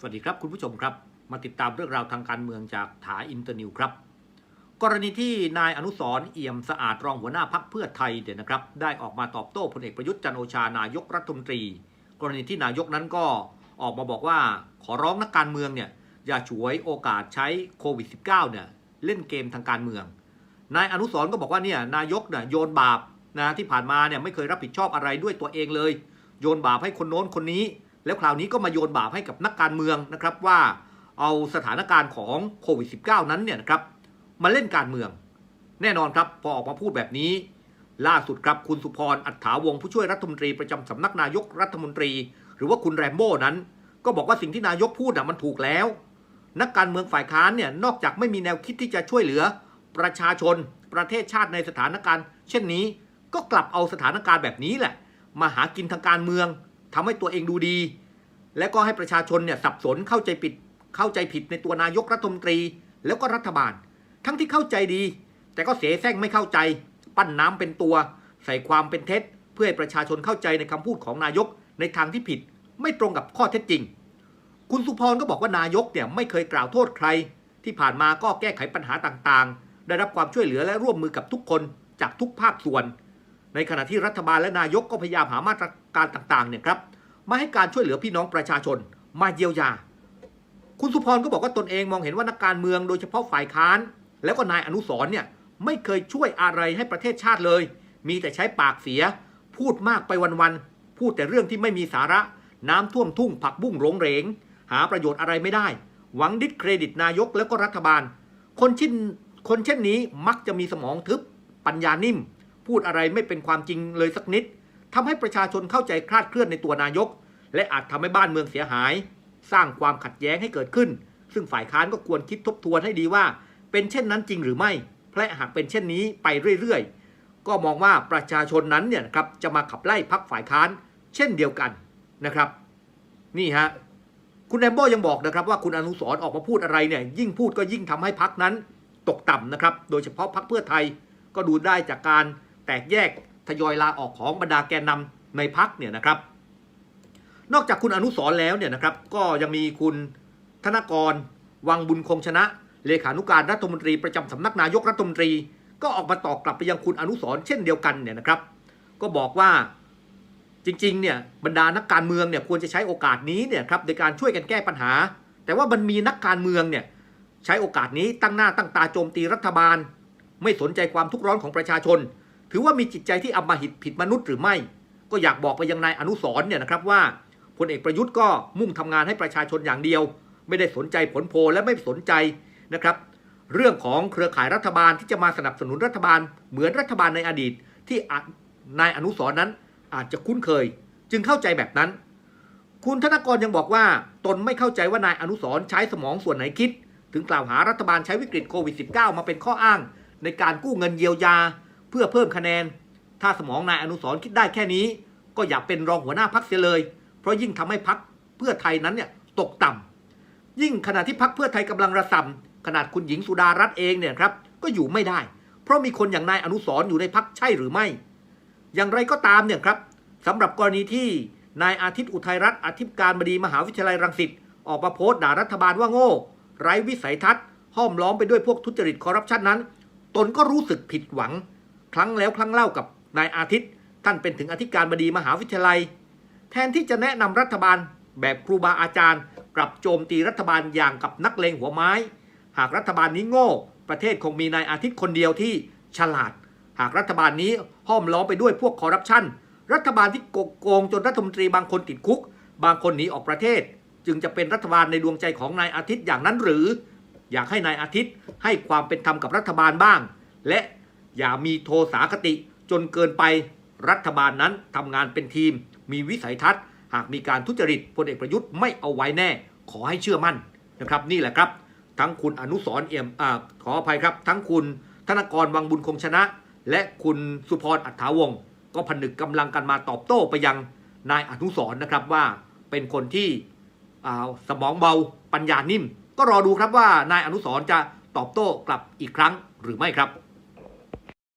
สวัสดีครับคุณผู้ชมครับ มาติดตามเรื่องราวทางการเมืองจากถาอินเตอร์นิวครับ กรณีที่นายอนุสรเอี่ยมสะอาดรองหัวหน้าพักเพื่อไทยเนี่ยนะครับ ได้ออกมาตอบโต้พลเอกประยุทธ์จันโอชานายกรัฐมนตรี กรณีที่นายกนั้นก็ออกมาบอกว่าขอร้องนักการเมืองเนี่ยอย่าฉวยโอกาสใช้โควิด -19 เนี่ยเล่นเกมทางการเมือง นายอนุสรก็บอกว่าเนี่ยนายกเนี่ยโยนบาปนะที่ผ่านมาเนี่ยไม่เคยรับผิดชอบอะไรด้วยตัวเองเลย โยนบาปให้คนโน้นคนนี้ แล้วคราวนี้ก็มาโยนบาปให้กับนักการเมืองนะครับว่าเอาสถานการณ์ของโควิด -19 นั้นเนี่ยนะครับมาเล่นการเมือง แน่นอนครับพอออกมาพูดแบบนี้ ล่าสุดครับคุณสุพรอัฏฐาวงผู้ช่วยรัฐมนตรีประจำสำนักนายกรัฐมนตรี หรือว่าคุณแรมโบ้นั้น ก็บอกว่าสิ่งที่นายกพูดน่ะมันถูกแล้ว นักการเมืองฝ่ายค้านเนี่ยนอกจากไม่มีแนวคิดที่จะช่วยเหลือ ประชาชน ประเทศชาติในสถานการณ์ เช่นนี้ ก็กลับเอาสถานการณ์แบบนี้แหละ มาหากินทางการเมือง ทำให้ตัวเองดูดี และก็ให้ประชาชนเนี่ยสับสนเข้าใจผิดเข้าใจผิดในตัวนายกรัฐมนตรี แล้วก็รัฐบาล ทั้งที่เข้าใจดี แต่ก็เสแสร้งไม่เข้าใจ ปั้นน้ำเป็นตัว ใส่ความเป็นเท็จ เพื่อให้ประชาชนเข้าใจในคำพูดของนายกในทางที่ผิด ไม่ตรงกับข้อเท็จจริง คุณสุพรก็บอกว่านายกเนี่ยไม่เคยกล่าวโทษใคร ที่ผ่านมาก็แก้ไขปัญหาต่างๆ ได้รับความช่วยเหลือและร่วมมือกับทุกคนจากทุกภาคส่วน ในขณะที่รัฐบาลและนายกก็พยายามหามาตรการต่างๆเนี่ยครับมาให้การช่วยเหลือพี่น้องประชาชน มาเยียวยา คุณสุพรก็บอกว่าตนเองมองเห็นว่านักการเมืองโดยเฉพาะฝ่ายค้าน แล้วก็นายอนุสร์เนี่ยไม่เคยช่วยอะไรให้ประเทศชาติเลย มีแต่ใช้ปากเสีย พูดมากไปวันๆพูดแต่เรื่องที่ไม่มีสาระ น้ำท่วมทุ่งผักบุ้งโรงเหรง หาประโยชน์อะไรไม่ได้ หวังดิสเครดิตนายกแล้วก็รัฐบาล คนเช่นคนเช่นนี้มักจะมีสมองทึบปัญญานิ่ม พูดอะไรไม่เป็นความจริงเลยสักนิดทำให้ประชาชนเข้าใจคลาดเคลื่อนในตัวนายก และอาจทำให้บ้านเมืองเสียหาย สร้างความขัดแย้งให้เกิดขึ้น ซึ่งฝ่ายค้านก็ควรคิดทบทวนให้ดีว่า เป็นเช่นนั้นจริงหรือไม่เพราะหากเป็นเช่นนี้ไปเรื่อยๆ ก็มองว่าประชาชนนั้นเนี่ยครับจะมาขับไล่พักฝ่ายค้าน เช่นเดียวกันนะครับ นี่ฮะคุณแอมโบยังบอกนะครับว่าคุณอนุสรออกมาพูดอะไรเนี่ยยิ่งพูดก็ยิ่งทำให้พักนั้นตกต่ำนะครับ โดยเฉพาะพักเพื่อไทยก็ดูได้จากการ แตกแยกทยอยลาออกของบรรดาแกนนำในพักเนี่ยนะครับ นอกจากคุณอนุสรแล้วเนี่ยนะครับ ก็ยังมีคุณธนกร วังบุญคงชนะ เลขานุการรัฐมนตรีประจำสำนักนายกรัฐมนตรี ก็ออกมาตอบกลับไปยังคุณอนุสรเช่นเดียวกันเนี่ยนะครับ ก็บอกว่าจริงๆเนี่ยบรรดานักการเมืองเนี่ยควรจะใช้โอกาสนี้เนี่ยครับในการช่วยกันแก้ปัญหา แต่ว่ามันมีนักการเมืองเนี่ยใช้โอกาสนี้ตั้งหน้าตั้งตาโจมตีรัฐบาล ไม่สนใจความทุกข์ร้อนของประชาชน ถือว่ามีจิตใจที่อำมหิตผิดมนุษย์หรือไม่ ก็อยากบอกไปยังนายอนุสรเนี่ยนะครับว่าพลเอกประยุทธ์ก็มุ่งทำงานให้ประชาชนอย่างเดียว ไม่ได้สนใจผลโพลและไม่สนใจนะครับ เรื่องของเครือข่ายรัฐบาลที่จะมาสนับสนุนรัฐบาล เหมือนรัฐบาลในอดีต ที่นายอนุสรนั้น อาจจะคุ้นเคย จึงเข้าใจแบบนั้น คุณธนกรยังบอกว่า ตนไม่เข้าใจว่านายอนุสรใช้สมองส่วนไหนคิด ถึงกล่าวหารัฐบาลใช้วิกฤตโควิด -19 มาเป็นข้ออ้าง ในการกู้เงินเยียวยา เพื่อเพิ่มคะแนน ถ้าสมองนายอนุสรคิดได้แค่นี้ ก็อย่าเป็นรองหัวหน้าพักเสียเลย เพราะยิ่งทำให้พักเพื่อไทยนั้นเนี่ยตกต่ำยิ่งขณะที่พักเพื่อไทยกำลังระส่ำขนาดคุณหญิงสุดารัตน์เองเนี่ยครับก็อยู่ไม่ได้ เพราะมีคนอย่างนายอนุสรอยู่ในพักใช่หรือไม่ อย่างไรก็ตามเนี่ยครับสำหรับกรณีที่นายอาทิตย์อุทัยรัตน์อธิการบดีมหาวิทยาลัยรังสิตออกมาโพสต์ด่ารัฐบาลว่าโง่ ไร้วิสัยทัศน์ห้อมล้อมไปด้วยพวกทุจริตคอร์รัปชันนั้น ตนก็รู้สึกผิดหวัง ครั้งแล้วครั้งเล่ากับนายอาทิตย์ ท่านเป็นถึงอธิการบดีมหาวิทยาลัย แทนที่จะแนะนำรัฐบาลแบบครูบาอาจารย์ กลับโจมตีรัฐบาลอย่างกับนักเลงหัวไม้ หากรัฐบาลนี้โง่ ประเทศคงมีนายอาทิตย์คนเดียวที่ฉลาด หากรัฐบาลนี้ห้อมล้อมไปด้วยพวกคอร์รัปชันรัฐบาลที่โกงจนรัฐมนตรีบางคนติดคุก บางคนหนีออกประเทศ จึงจะเป็นรัฐบาลในดวงใจของนายอาทิตย์อย่างนั้นหรือ อยากให้นายอาทิตย์ให้ความเป็นธรรมกับรัฐบาลบ้าง และ อย่ามีโทสาคติจนเกินไปรัฐบาลนั้นทำงานเป็นทีม มีวิสัยทัศน์ หากมีการทุจริตพลเอกประยุทธ์ไม่เอาไว้แน่ ขอให้เชื่อมั่นนะครับ นี่แหละครับ ทั้งคุณอนุสรเอี่ยมอขออภัยครับ ทั้งคุณธนกรวังบุญคงชนะ และคุณสุพรอัฏฐาวงศ์ก็ผนึกกำลังกันมาตอบโต้ไปยังนายอนุสรนะครับว่าเป็นคนที่สมองเบาปัญญานิ่ม ก็รอดูครับว่านายอนุสรจะตอบโต้กลับอีกครั้งหรือไม่ครับ